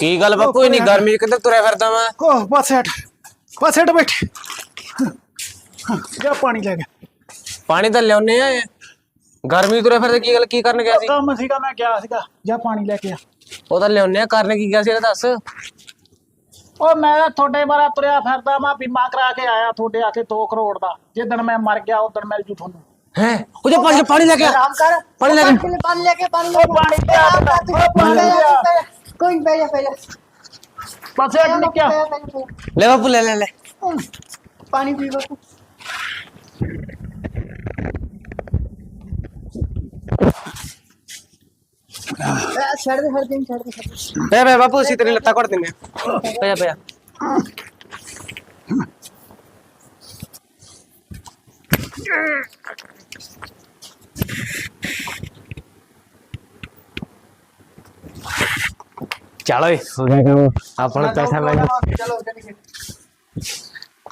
ਕੀ ਗੱਲ ਬਾਪੂ ਇਨੀ ਗਰਮੀ ਚ ਕਿੱਧਰ ਤੁਰਿਆ ਫਿਰਦਾ ਵਾ ਓਹ ਬਸ ਹਟ ਬਸ ਹਟ ਬੈਠ ਜਾ ਪਾਣੀ ਲੈ ਕੇ ਪਾਣੀ ਤਾਂ ਲਿਆਉਨੇ ਆ ਗਰਮੀ ਤੁਰੇ ਫਿਰਦੇ ਕੀ ਗੱਲ ਕੀ ਕਰਨ ਗਿਆ ਸੀ? ਕੰਮ ਸੀਗਾ ਮੈਂ ਗਿਆ ਸੀਗਾ ਜਾ ਪਾਣੀ ਲੈ ਕੇ ਆ। ਉਹ ਤਾਂ ਲਿਆਉਂਦੇ ਆ ਕਰਨ ਕੀ ਗਿਆ ਸੀ ਇਹ ਦੱਸ। ਉਹ ਮੈਂ ਤੁਹਾਡੇ ਬਾਰੇ ਤੁਰਿਆ ਫਿਰਦਾ ਮੈਂ ਬੀਮਾ ਕਰਾ ਕੇ ਆਇਆ ਤੁਹਾਡੇ ਆਖੇ 2 ਕਰੋੜ ਦਾ। ਜਿੱਦਣ ਮੈਂ ਮਰ ਗਿਆ ਉਦੋਂ ਮਿਲ ਜੂ ਤੁਹਾਨੂੰ। ਹੈ? ਉਹਦੇ ਪੰਜ ਪਾਣੀ ਲੈ ਕੇ ਆ। ਪਾਣੀ ਲੈ ਕੇ ਪਾਣੀ ਲੈ ਕੇ ਪਾਣੀ ਲੈ ਕੇ ਪਾਣੀ ਪਿਆ ਤੂੰ ਪਾਣੀ ਪਿਆ। ਕੋਈ ਬੈ ਜਾ ਬੈ ਜਾ। ਬਸ ਇੱਕ ਨਿੱਕਿਆ। ਲੈ ਬਾਪੂ ਲੈ ਲੈ ਲੈ। ਪਾਣੀ ਪੀ ਬਾਪੂ। आ, छड़ दे हर दिन छड़ दे छड़ दे। ਬੈ ਬੈ ਬਾਪੂ ਅਸੀਂ ਤੇਰੀ ਲੱਤਾਂ ਘੜ ਦਿੰਨੇ ਆ ਪਿਆ ਪਿਆ ਚਲ ਓਏ ਹੋ ਗਿਆ ਕੰਮ ਆਪਾਂ ਨੂੰ ਪੈਸਾ ਮਿਲ चलो चलिए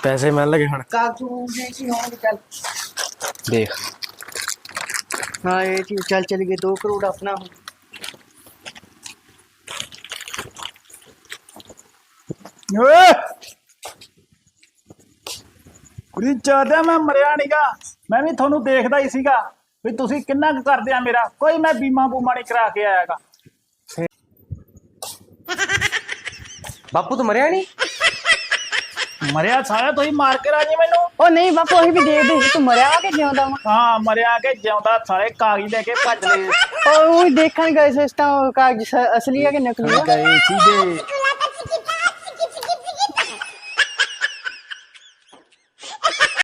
ਪੈਸੇ ਮਿਲ ਲਗੇ ਹੁਣ कागजू देखी होंगे चल ਦੇਖ हाँ ये चीज चल चल गए दो करोड़ अपना हो ਕੁੜੀ ਚਾਹਦਾ ਮੈਂ ਮਰਿਆ ਨਹੀਂਗਾ ਮੈਂ ਵੀ ਤੁਹਾਨੂੰ ਦੇਖਦਾ ਹੀ ਸੀਗਾ ਵੀ ਤੁਸੀਂ ਕਿੰਨਾ ਕੁ ਕਰਦੇ ਆ ਮੇਰਾ। ਕੋਈ ਮੈਂ ਬੀਮਾ ਬੂਮਾ ਨਹੀਂ ਕਰਾ ਕੇ ਆਇਆਗਾ। ਬਾਪੂ ਤੂੰ ਮਰਿਆ ਨਹੀਂ? ਮਰਿਆ ਸਾਰਾ ਤੁਸੀਂ ਮਾਰ ਕੇ ਰਾਜੀ ਮੈਨੂੰ? ਉਹ ਨਹੀਂ ਬਾਪੂ ਅਸੀਂ ਵੀ ਦੇਖ ਦੇ ਤੂੰ ਮਰਿਆ ਵਾ ਕਿ ਜਿਉਂਦਾ ਵਾ? ਹਾਂ ਮਰਿਆ ਕੇ ਜਿਉਂਦਾ। ਸਾਰੇ ਕਾਗਜ਼ ਲੈ ਕੇ ਭੱਜ ਲਏ। ਉਹ ਦੇਖਣ ਗਏ ਕਾਗਜ਼ ਅਸਲੀ ਹੈ ਕਿ ਨਕਲੀ ਆ? ਗਏ ਸੀਗੇ।